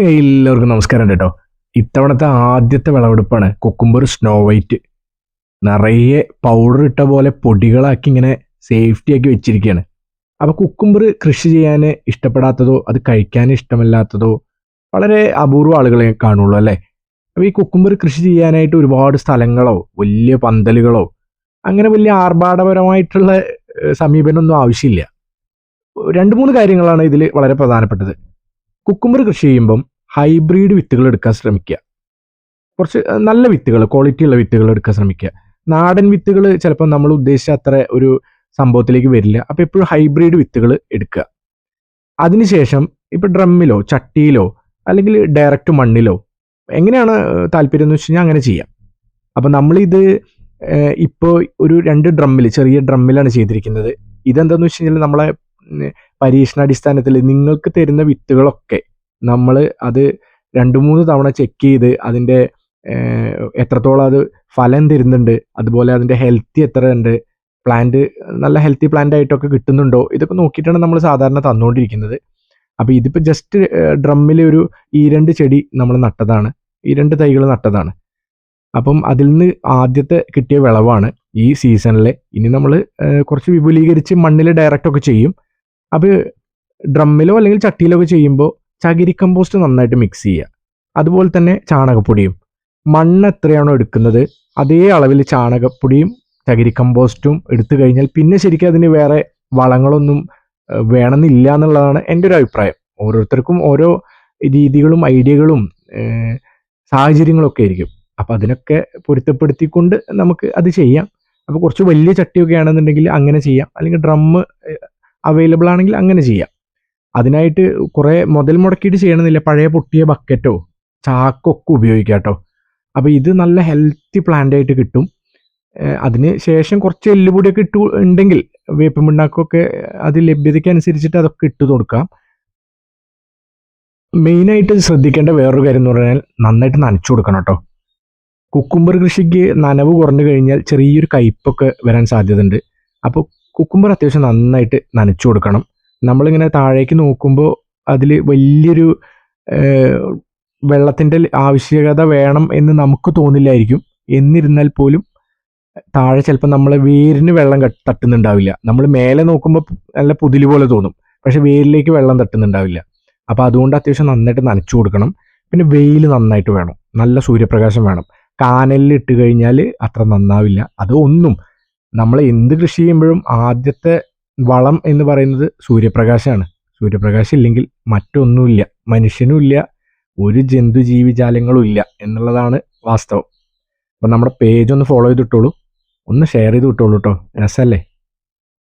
എല്ലാവർക്കും നമസ്കാരം കേട്ടോ. ഇത്തവണത്തെ ആദ്യത്തെ വിളവെടുപ്പാണ് കൊക്കുമ്പർ സ്നോ വൈറ്റ്. നിറയെ പൗഡർ ഇട്ട പോലെ പൊടികളാക്കി ഇങ്ങനെ സേഫ്റ്റി ആക്കി വെച്ചിരിക്കുകയാണ്. അപ്പോൾ കുക്കുംബർ കൃഷി ചെയ്യാൻ ഇഷ്ടപ്പെടാത്തതോ അത് കഴിക്കാൻ ഇഷ്ടമല്ലാത്തതോ വളരെ അപൂർവ ആളുകളെ കാണുള്ളൂ അല്ലേ? അപ്പോൾ ഈ കുക്കുംബർ കൃഷി ചെയ്യാനായിട്ട് ഒരുപാട് സ്ഥലങ്ങളോ വലിയ പന്തലുകളോ അങ്ങനെ വലിയ ആർഭാടപരമായിട്ടുള്ള സമീപനമൊന്നും ആവശ്യമില്ല. രണ്ട് മൂന്ന് കാര്യങ്ങളാണ് ഇതിൽ വളരെ പ്രധാനപ്പെട്ടത്. കുക്കുംബർ കൃഷി ചെയ്യുമ്പം ഹൈബ്രിഡ് വിത്തുകൾ എടുക്കാൻ ശ്രമിക്കുക. കുറച്ച് നല്ല വിത്തുകൾ ക്വാളിറ്റി ഉള്ള വിത്തുകൾ എടുക്കാൻ ശ്രമിക്കുക. നാടൻ വിത്തുകൾ ചിലപ്പോൾ നമ്മൾ ഉദ്ദേശിച്ച അത്ര ഒരു സംഭവത്തിലേക്ക് വരില്ല. അപ്പോൾ എപ്പോഴും ഹൈബ്രിഡ് വിത്തുകൾ എടുക്കുക. അതിനുശേഷം ഇപ്പോൾ ഡ്രമ്മിലോ ചട്ടിയിലോ അല്ലെങ്കിൽ ഡയറക്റ്റ് മണ്ണിലോ എങ്ങനെയാണ് താല്പര്യം എന്ന് വെച്ച് കഴിഞ്ഞാൽ അങ്ങനെ ചെയ്യാം. അപ്പോൾ നമ്മളിത് ഇപ്പോൾ ഒരു രണ്ട് ഡ്രമ്മിൽ ചെറിയ ഡ്രമ്മിലാണ് ചെയ്തിരിക്കുന്നത്. ഇതെന്താണെന്ന് വെച്ച് കഴിഞ്ഞാൽ നമ്മളെ പരീക്ഷണാടിസ്ഥാനത്തിൽ നിങ്ങൾക്ക് തരുന്ന വിത്തുകളൊക്കെ നമ്മൾ അത് രണ്ട് മൂന്ന് തവണ ചെക്ക് ചെയ്ത് അതിന്റെ എത്രത്തോളം അത് ഫലം തരുന്നുണ്ട് അതുപോലെ അതിന്റെ ഹെൽത്തി എത്ര ഉണ്ട് പ്ലാന്റ് നല്ല ഹെൽത്തി പ്ലാന്റ് ആയിട്ടൊക്കെ കിട്ടുന്നുണ്ടോ ഇതൊക്കെ നോക്കിയിട്ടാണ് നമ്മൾ സാധാരണ തന്നുകൊണ്ടിരിക്കുന്നത് അപ്പോൾ ഇതിപ്പോൾ ജസ്റ്റ് ഡ്രമ്മിൽ ഒരു ഈ രണ്ട് ചെടി നമ്മൾ നട്ടതാണ് ഈ രണ്ട് തൈകൾ നട്ടതാണ്. അപ്പം അതിൽ നിന്ന് ആദ്യത്തെ കിട്ടിയ വിളവാണ് ഈ സീസണിലെ ഇനി നമ്മൾ കുറച്ച് വിപുലീകരിച്ച് മണ്ണിൽ ഡയറക്റ്റ് ഒക്കെ ചെയ്യും. അപ്പോൾ ഡ്രമ്മിലോ അല്ലെങ്കിൽ ചട്ടിയിലോ ഒക്കെ ചെയ്യുമ്പോൾ ചകിരി കമ്പോസ്റ്റ് നന്നായിട്ട് മിക്സ് ചെയ്യുക. അതുപോലെ തന്നെ ചാണകപ്പൊടിയും. മണ്ണ് എത്രയാണോ എടുക്കുന്നത് അതേ അളവിൽ ചാണകപ്പൊടിയും ചകിരി കമ്പോസ്റ്റും എടുത്തു കഴിഞ്ഞാൽ പിന്നെ ശരിക്കും അതിന് വേറെ വളങ്ങളൊന്നും വേണമെന്നില്ല എന്നുള്ളതാണ് എന്റെ ഒരു അഭിപ്രായം. ഓരോരുത്തർക്കും ഓരോ രീതികളും ഐഡിയകളും സാഹചര്യങ്ങളൊക്കെ ആയിരിക്കും. അപ്പം അതിനൊക്കെ പൊരുത്തപ്പെടുത്തിക്കൊണ്ട് നമുക്ക് അത് ചെയ്യാം. അപ്പോൾ കുറച്ച് വലിയ ചട്ടിയൊക്കെ ആണെന്നുണ്ടെങ്കിൽ അങ്ങനെ ചെയ്യാം. അല്ലെങ്കിൽ ഡ്രമ്മ് അവൈലബിൾ ആണെങ്കിൽ അങ്ങനെ ചെയ്യാം. അതിനായിട്ട് കുറേ മുതൽ മുടക്കിയിട്ട് ചെയ്യണമെന്നില്ല പഴയ പൊട്ടിയ ബക്കറ്റോ ചാക്കൊക്കെ ഉപയോഗിക്കാം കേട്ടോ. അപ്പോൾ ഇത് നല്ല ഹെൽത്തി പ്ലാന്റ് ആയിട്ട് കിട്ടും. അതിന് ശേഷം കുറച്ച് എല്ലുപൊടിയൊക്കെ ഇട്ട് ഉണ്ടെങ്കിൽ വേപ്പ് പിണ്ണാക്കൊക്കെ അത് ലഭ്യതയ്ക്ക് അനുസരിച്ചിട്ട് അതൊക്കെ ഇട്ട് കൊടുക്കാം. മെയിനായിട്ട് ശ്രദ്ധിക്കേണ്ട വേറൊരു കാര്യം എന്ന് പറഞ്ഞാൽ നന്നായിട്ട് നനച്ചു കൊടുക്കണം കേട്ടോ. കുക്കുംബർ കൃഷിക്ക് നനവ് കുറഞ്ഞു കഴിഞ്ഞാൽ ചെറിയൊരു കയ്പൊക്കെ വരാൻ സാധ്യതയുണ്ട്. അപ്പോൾ കുക്കുംബർ അത്യാവശ്യം നന്നായിട്ട് നനച്ചു കൊടുക്കണം. നമ്മളിങ്ങനെ താഴേക്ക് നോക്കുമ്പോൾ അതിൽ വലിയൊരു വെള്ളത്തിന്റെ ആവശ്യകത വേണം എന്ന് നമുക്ക് തോന്നില്ലായിരിക്കും. എന്നിരുന്നാൽ പോലും താഴെ ചിലപ്പോൾ നമ്മളെ വേരിന് വെള്ളം തട്ടുന്നുണ്ടാവില്ല. നമ്മൾ മേലെ നോക്കുമ്പോൾ നല്ല പുതിൽ പോലെ തോന്നും. പക്ഷെ വേരിലേക്ക് വെള്ളം തട്ടുന്നുണ്ടാവില്ല. അപ്പോൾ അതുകൊണ്ട് അത്യാവശ്യം നന്നായിട്ട് നനച്ചു കൊടുക്കണം. പിന്നെ വെയിൽ നന്നായിട്ട് വേണം. നല്ല സൂര്യപ്രകാശം വേണം. കാനലിൽ ഇട്ട് കഴിഞ്ഞാൽ അത്ര നന്നാവില്ല. അതൊന്നും നമ്മൾ എന്ത് കൃഷി ചെയ്യുമ്പോഴും ആദ്യത്തെ വളം എന്ന് പറയുന്നത് സൂര്യപ്രകാശമാണ് സൂര്യപ്രകാശം ഇല്ലെങ്കിൽ മറ്റൊന്നുമില്ല. മനുഷ്യനും ഇല്ല ഒരു ജന്തു ജീവിജാലങ്ങളും ഇല്ല എന്നുള്ളതാണ് വാസ്തവം. അപ്പം നമ്മുടെ പേജ് ഒന്ന് ഫോളോ ചെയ്തിട്ടോളൂ. ഒന്ന് ഷെയർ ചെയ്ത് വിട്ടോളൂ കേട്ടോ രസമല്ലേ